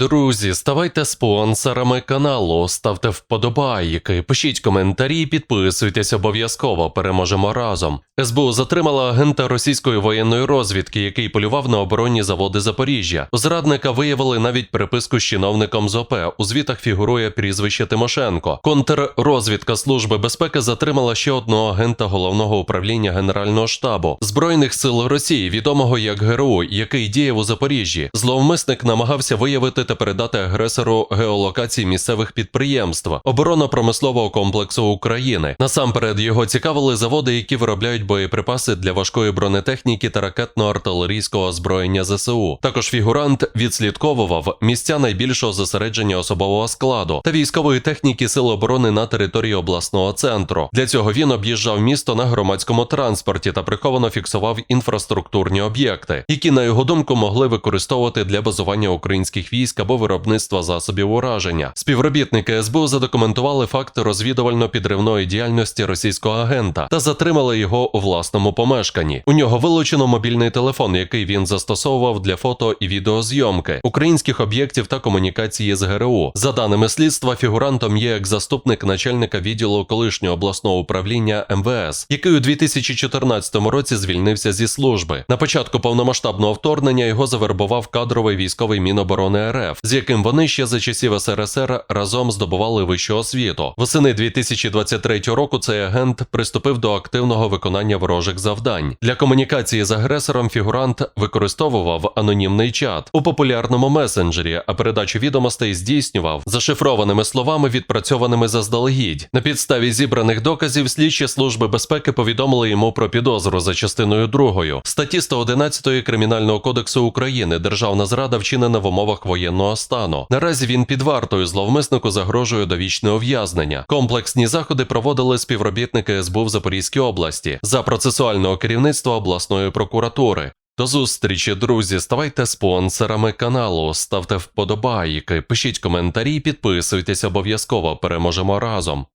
Друзі, ставайте спонсорами каналу, ставте вподобайки, пишіть коментарі, підписуйтесь обов'язково. Переможемо разом. СБУ затримала агента російської воєнної розвідки, який полював на оборонні заводи Запоріжжя. Зрадника виявили навіть переписку з чиновником з ОП. У звітах фігурує прізвище Тимошенко. Контррозвідка Служби безпеки затримала ще одного агента головного управління Генерального штабу Збройних сил Росії, відомого як ГРУ, який діяв у Запоріжжі. Зловмисник намагався виявити та передати агресору геолокації місцевих підприємств оборонно-промислового комплексу України. Насамперед його цікавили заводи, які виробляють боєприпаси для важкої бронетехніки та ракетно-артилерійського озброєння ЗСУ. Також фігурант відслідковував місця найбільшого зосередження особового складу та військової техніки Сил оборони на території обласного центру. Для цього він об'їжджав місто на громадському транспорті та приховано фіксував інфраструктурні об'єкти, які, на його думку, могли використовувати для базування українських військ або виробництва засобів ураження. Співробітники СБУ задокументували факти розвідувально-підривної діяльності російського агента та затримали його у власному помешканні. У нього вилучено мобільний телефон, який він застосовував для фото і відеозйомки українських об'єктів та комунікації з ГРУ. За даними слідства, фігурантом є як заступник начальника відділу колишнього обласного управління МВС, який у 2014 році звільнився зі служби. На початку повномасштабного вторгнення його завербував кадровий військовий Міноборони РФ, з яким вони ще за часів СРСР разом здобували вищу освіту. Восени 2023 року цей агент приступив до активного виконання ворожих завдань. Для комунікації з агресором фігурант використовував анонімний чат у популярному месенджері, а передачу відомостей здійснював зашифрованими словами, відпрацьованими заздалегідь. На підставі зібраних доказів слідчі служби безпеки повідомили йому про підозру за частиною 2 статті 111 Кримінального кодексу України Державна зрада вчинена в умовах воєнного стану. Наразі він під вартою зловмиснику загрожує довічне ув'язнення. Комплексні заходи проводили співробітники СБУ в Запорізькій області за процесуального керівництва обласної прокуратури. До зустрічі, друзі. Ставайте спонсорами каналу, ставте вподобайки, пишіть коментарі, підписуйтесь обов'язково. Переможемо разом.